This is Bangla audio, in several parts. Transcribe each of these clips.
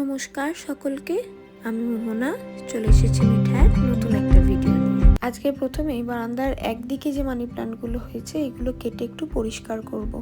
নমস্কার সকলকে, আমি মোহনা, চলে এসেছি মিঠার নতুন একটা ভিডিও আজকে প্রথমেই বারান্দার একদিকে যে মানি প্লান্টগুলো হয়েছে, এগুলো কেটে একটু পরিষ্কার করব।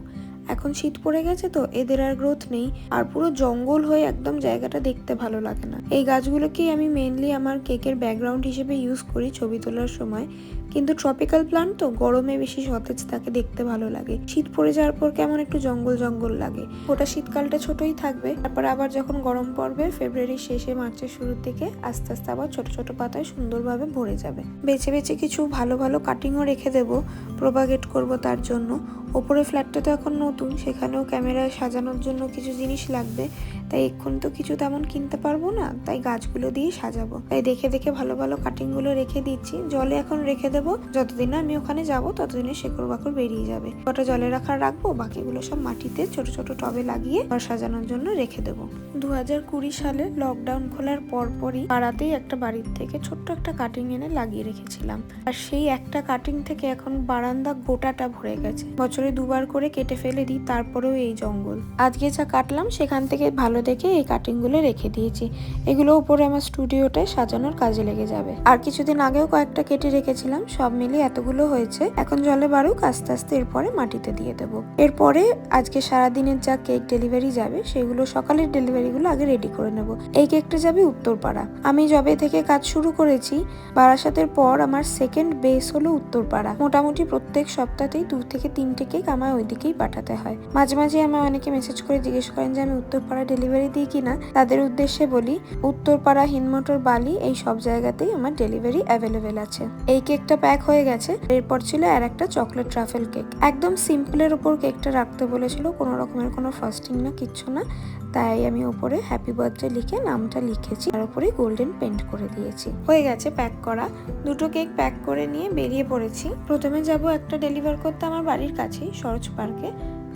এখন শীত পড়ে গেছে তো, এদের আর গ্রোথ নেই। আর পুরো জঙ্গল হয়ে একদম জায়গাটা দেখতে ভালো লাগে না। এই গাছগুলোকেই আমি মেনলি আমার কেকের ব্যাকগ্রাউন্ড হিসেবে ইউজ করি ছবি তোলার সময়। কিন্তু ট্রপিক্যাল প্লান্ট তো গরমে বেশি সতেজ থাকে, দেখতে ভালো লাগে। শীত পড়ে যাওয়ার পর কেমন একটু জঙ্গল জঙ্গল লাগে। ওটা শীতকালটা ছোটই থাকবে। তারপর আবার যখন গরম পড়বে ফেব্রুয়ারির শেষে মার্চের শুরুর দিকে আস্তে আস্তে আবার ছোট ছোট পাতায় সুন্দরভাবে ভরে যাবে। বেছে বেছে কিছু ভালো ভালো কাটিংও রেখে দেবো প্রোপাগেট করব তার জন্য। ওপরে ফ্ল্যাটটা তো এখন নতুন, সেখানেও ক্যামেরায় সাজানোর জন্য কিছু জিনিস লাগবে, তাই এক্ষুনি তো কিছু তেমন কিনতে পারব না, তাই গাছগুলো দিয়ে সাজাবো। তাই দেখে দেখে ভালো ভালো কাটিংগুলো রেখে দিচ্ছি, জলে এখন রেখে দেবো, যতদিন না আমি ওখানে যাব, ততদিনে শেকড় বাকড় বেরিয়ে যাবে। ওটা জলে রাখার রাখব, বাকিগুলো সব মাটিতে ছোট ছোট টবে লাগিয়ে ঘর সাজানোর জন্য রেখে দেবো। দু হাজার কুড়ি সালে লকডাউন খোলার পরপরই পাড়াতেই একটা বাড়ির থেকে ছোট্ট একটা কাটিং এনে লাগিয়ে রেখেছিলাম। আর সেই একটা কাটিং থেকে এখন বারান্দা গোটাটা ভরে গেছে। বছরে দুবার করে কেটে ফেলে দিই, তারপরেও এই জঙ্গল। আজকে যা কাটলাম, সেখান থেকে ভালো দেখে এই কাটিংগুলো রেখে দিয়েছি। এগুলো উপরে আমার স্টুডিওটায় সাজানোর কাজে লেগে যাবে। আর কিছুদিন আগেও কয়েকটা কেটে রেখেছিলাম, সব মিলিয়ে এতগুলো হয়েছে। এখন জলে বাড়ুক, আস্তে আস্তে এরপরে মাটিতে দিয়ে দেবো। এরপরে আজকে সারাদিনের যা কেক ডেলিভারি যাবে, সেগুলো সকালের ডেলিভারিগুলো আগে রেডি করে নেব। এই কেকটা যাবে উত্তরপাড়া। আমি জবে থেকে কাজ শুরু করেছি, বারাসাতের পর আমার সেকেন্ড বেস হলো উত্তরপাড়া। মোটামুটি প্রত্যেক সপ্তাহতেই দু থেকে তিনটে কেক আমায় ওইদিকেই পাঠাতে হয়। মাঝে মাঝে আমায় অনেকে মেসেজ করে জিজ্ঞেস করেন যে, আমি উত্তরপাড়া ডেলিভারি দিই কিনা তাদের উদ্দেশ্যে বলি, উত্তরপাড়া হিনমোটর বালি এই সব জায়গাতেই আমার ডেলিভারি অ্যাভেলেবেল আছে। এই কেকটা প্যাক হয়ে গেছে। এরপর ছিল আর একটা চকলেট ট্রাফেল কেক একদম সিম্পলের ওপর কেকটা রাখতে বলেছিল। কোনো রকমের কোনো ফাস্টিং না, কিচ্ছু না। তাই আমি ওপরে হ্যাপি বার্থডে লিখে নামটা লিখেছি। তার উপরে গোল্ডেন পেন্ট করে দিয়েছি। হয়ে গেছে প্যাক করা। দুটো কেক প্যাক করে নিয়ে বেরিয়ে পড়েছি। প্রথমে যাব একটা ডেলিভার করতে আমার বাড়ির কাছেই সরোজ পার্কে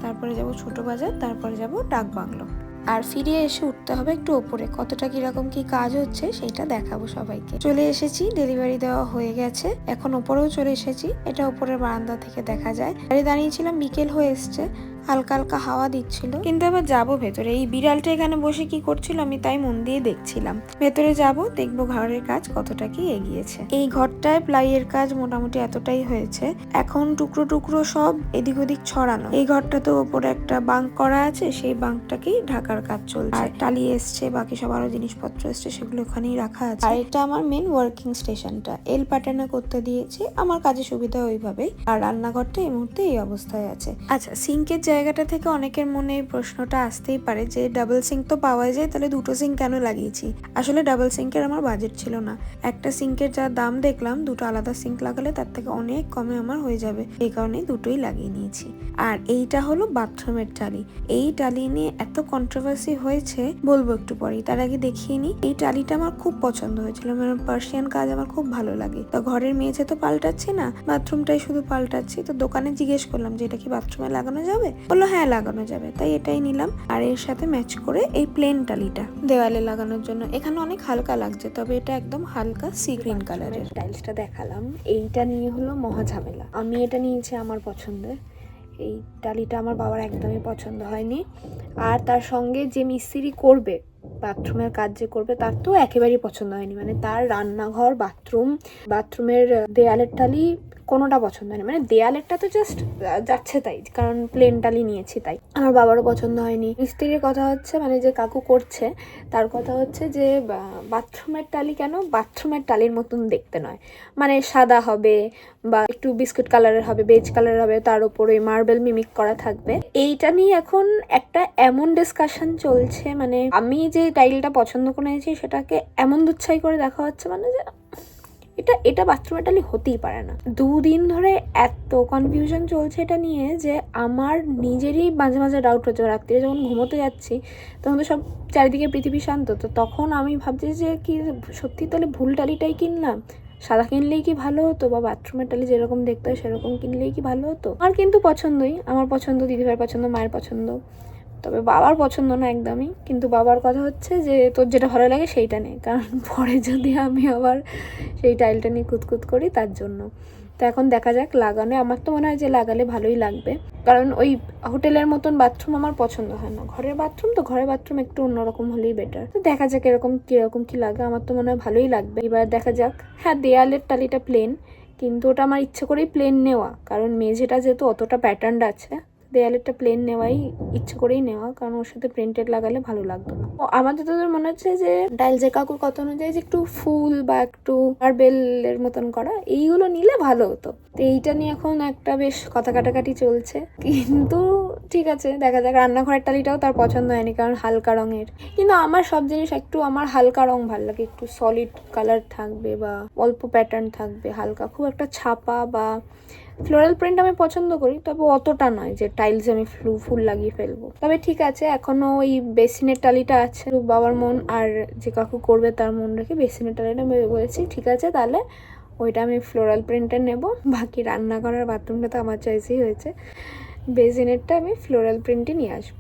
তারপরে যাব ছোট বাজার, তারপরে যাব ডাক বাংলো আর ফিরে এসে উঠতে হবে একটু ওপরে। কতটা কীরকম কি কাজ হচ্ছে সেটা দেখাবো সবাইকে। চলে এসেছি ডেলিভারি দেওয়া হয়ে গেছে। এখন ওপরেও চলে এসেছি। এটা ওপরের বারান্দা থেকে দেখা যায়। গাড়ি দাঁড়িয়েছিলাম বিকেল হয়ে এসছে। হালকা হালকা হাওয়া দিচ্ছিল। কিন্তু আবার যাব ভেতরে। এই বিড়ালটা এখানে বসে কি করছিল আমি তাই মন দিয়ে দেখছিলাম। ভেতরে যাব, দেখব ঘরের কাজ কতটা কি এগিয়েছে। এই ঘরটায় প্লাইয়ের কাজ মোটামুটি এতটাই হয়েছে। এখন টুকরো টুকরো সব এদিক ওদিক ছড়ানো। এই ঘরটা তো ওপরে একটা বাঙ্ক করা আছে, সেই বাঙ্কটাকেই ঢাকার কাজ চলছে। আর টালি এসছে, বাকি সব আরও জিনিসপত্র এসছে, সেগুলো ওখানেই রাখা আছে। আর এটা আমার মেন ওয়ার্কিং স্টেশনটা এল প্যাটার্নে করতে দিয়েছে, আমার কাজে সুবিধা ওইভাবেই। আর রান্নাঘরটা এই মুহূর্তে এই অবস্থায় আছে। আচ্ছা সিঙ্কের জায়গাটা থেকে অনেকের মনে এই প্রশ্নটা আসতেই পারে যে ডাবল সিঙ্ক তো পাওয়া যায়, তাহলে দুটো সিঙ্ক কেন লাগিয়েছি? আসলে ডাবল সিঙ্কের আমার বাজেট ছিল না। একটা সিঙ্কের যা দাম দেখলাম, দুটো আলাদা সিঙ্ক লাগালে তার থেকে অনেক কমে আমার হয়ে যাবে। এই কারণে দুটোই লাগিয়ে নিয়েছি। আর এইটা হলো বাথরুমের টালি। এই টালি নিয়ে এত কন্ট্রোভার্সি হয়েছে, বলব একটু পরেই, তার আগে দেখিয়ে নি। এই টালিটা আমার খুব পছন্দ হয়েছিল। মানে পার্সিয়ান কাজ আমার খুব ভালো লাগে। তো ঘরের মেঝে তো পাল্টাচ্ছি না, বাথরুমটাই শুধু পাল্টাচ্ছি। তো দোকানে জিজ্ঞেস করলাম যে এটা কি বাথরুমে লাগানো যাবে? বলল হ্যাঁ লাগানো যাবে। তাই এটাই নিলাম। আর এর সাথে ম্যাচ করে এই প্লেন টালিটা দেওয়ালে লাগানোর জন্য। এখানে অনেক হালকা লাগছে, তবে এটা একদম হালকা সি গ্রিন কালারের টাইলসটা দেখালাম। এইটা নিয়ে হলো মহা ঝামেলা। আমি এটা নিয়েছি আমার পছন্দের। এই টালিটা আমার বাবার একদমই পছন্দ হয়নি। আর তার সঙ্গে যে মিস্ত্রি করবে, বাথরুমের কাজ যে করবে, তার তো একেবারেই পছন্দ হয়নি। মানে তার রান্নাঘর, বাথরুম, বাথরুমের দেয়ালের টালি কোনোটা পছন্দ হয়নি। মানে দেয়ালেরটা তো জাস্ট যাচ্ছে তাই, কারণ প্লেন টালি নিয়েছি তাই। আমার বাবারও পছন্দ হয়নি। মিস্ত্রির কথা হচ্ছে মানে যে কাকু করছে, তার কথা হচ্ছে যে বাথরুমের টালি কেন? বাথরুমের টালির মতন দেখতে নয়। মানে সাদা হবে, বা একটু বিস্কুট কালারের হবে, বেজ কালারের হবে, তার উপরে মার্বেল মিমিক করা থাকবে। এইটা নিয়ে এখন একটা এমন ডিসকাশন চলছে মানে আমি যে টাইলটা পছন্দ করেছি সেটাকে এমন দুচ্ছাই করে দেখা হচ্ছে মানে যে এটা এটা বাথরুমের টালি হতেই পারে না। দুদিন ধরে এত কনফিউশন চলছে এটা নিয়ে যে আমার নিজেরই মাঝে মাঝে ডাউট হচ্ছে। রাত্রিরে যখন ঘুমোতে যাচ্ছি, তখন তো সব চারিদিকে পৃথিবী শান্ত। তো তখন আমি ভাবছি যে কি সত্যি তাহলে ভুল টালিটাই কিনলাম? সাদা কিনলেই কি ভালো হতো? বা বাথরুমের টালি যেরকম দেখতে হয় সেরকম কিনলেই কি ভালো হতো? আমার কিন্তু পছন্দই। আমার পছন্দ দিদিভাইয়ের পছন্দ, মায়ের পছন্দ। তবে বাবার পছন্দ না একদমই। কিন্তু বাবার কথা হচ্ছে যে, তোর যেটা ভালো লাগে সেইটা নে। কারণ পরে যদি আমি আবার সেই টাইলটা নিয়ে কুতকুত করি, তার জন্য। তো এখন দেখা যাক লাগানো। আমার তো মনে হয় যে লাগালে ভালোই লাগবে। কারণ ওই হোটেলের মতন বাথরুম আমার পছন্দ হয় না। ঘরের বাথরুম তো ঘরের বাথরুম একটু অন্যরকম হলেই বেটার তো দেখা যাক এরকম কীরকম কি লাগে। আমার তো মনে হয় ভালোই লাগবে। এবার দেখা যাক। হ্যাঁ দেয়ালের টালিটা প্লেন কিন্তু ওটা আমার ইচ্ছে করেই প্লেন নেওয়া। কারণ মেঝেটা যেহেতু অতটা প্যাটার্ন আছে দেয়ালেরটা প্লেন নেওয়াই ইচ্ছে করেই নেওয়া, কারণ ওর সাথে প্রিন্টেড লাগালে ভালো লাগতো না। ও আমাদের তোদের মনে হচ্ছে যে টাইলসের কাকুর কথা অনুযায়ী যে একটু ফুল বা একটু মার্বেলের মতন করা, এইগুলো নিলে ভালো হতো। তো এইটা নিয়ে এখন একটা বেশ কথা কাটাকাটি চলছে। কিন্তু ঠিক আছে, দেখা যাক, রান্নাঘরের টালিটাও তার পছন্দ হয়নি, কারণ হালকা রঙের। কিন্তু আমার সব জিনিস একটু, আমার হালকা রং ভালো লাগে। একটু সলিড কালার থাকবে বা অল্প প্যাটার্ন থাকবে, হালকা। খুব একটা ছাপা বা ফ্লোরাল প্রিন্ট আমি পছন্দ করি, তবে অতটা নয় যে টাইলস আমি ফ্লু ফুল লাগিয়ে ফেলব। তবে ঠিক আছে এখনও ওই বেসিনের টালিটা আছে বাবার মন আর যে কাকু করবে তার মন রেখে বেসিনের টালিটা আমি বলেছি, ঠিক আছে, তাহলে ওইটা আমি ফ্লোরাল প্রিন্টের নেব। বাকি রান্না করার বাথরুমটা তো আমার চয়েসই হয়েছে। বেসিনেরটা আমি ফ্লোরাল প্রিন্টই নিয়ে আসব।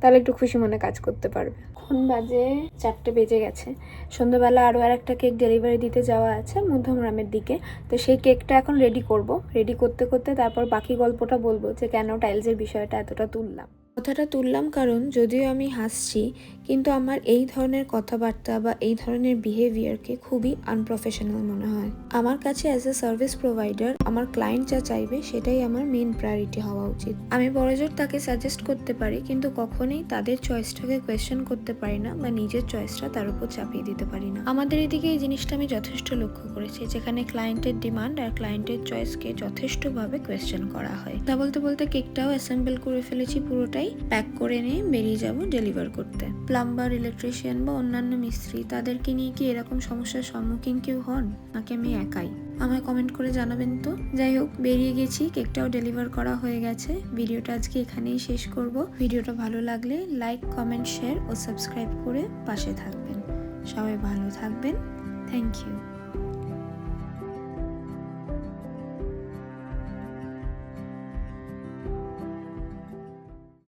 তাহলে একটু খুশি মনে কাজ করতে পারবে। এখন বাজে চারটে বেজে গেছে। সন্ধ্যাবেলা আরও আর একটা কেক ডেলিভারি দিতে যাওয়া আছে মধ্যমগ্রামের দিকে। তো সেই কেকটা এখন রেডি করব। রেডি করতে করতে তারপর বাকি গল্পটা বলব যে কেন টাইলসের বিষয়টা এতটা তুললাম। কথাটা তুললাম কারণ যদিও আমি হাসছি, কিন্তু আমার এই ধরনের কথাবার্তা বা এই ধরনের বিহেভিয়ারকে খুবই আনপ্রফেশনাল মনে হয়। আমার কাছে অ্যাজ এ সার্ভিস প্রোভাইডার আমার ক্লায়েন্ট যা চাইবে সেটাই আমার মেন প্রায়োরিটি হওয়া উচিত। আমি বড়জোর তাকে সাজেস্ট করতে পারি, কিন্তু কখনোই তাদের চয়েসটাকে কোয়েশ্চেন করতে পারি না বা নিজের চয়েসটা তার উপর চাপিয়ে দিতে পারি না। আমাদের এদিকে এই জিনিসটা আমি যথেষ্ট লক্ষ্য করেছি, যেখানে ক্লায়েন্টের ডিমান্ড আর ক্লায়েন্টের চয়েসকে যথেষ্টভাবে কোয়েশ্চেন করা হয়। তা বলতে বলতে কেকটাও অ্যাসেম্বল করে ফেলেছি পুরোটাই প্যাক করে নিয়ে বেরিয়ে যাব ডেলিভার করতে। প্লাম্বার, ইলেকট্রিশিয়ান বা অন্যান্য মিস্ত্রি, তাদেরকে নিয়ে কি এরকম সমস্যার সম্মুখীন কেউ হন? নাকি আমি একাই? আমায় কমেন্ট করে জানাবেন তো। যাই হোক, বেরিয়ে গেছি, কেকটাও ডেলিভার করা হয়ে গেছে। ভিডিওটা আজকে এখানেই শেষ করব। ভিডিওটা ভালো লাগলে লাইক কমেন্ট শেয়ার ও সাবস্ক্রাইব করে পাশে থাকবেন। সবাই ভালো থাকবেন। Thank you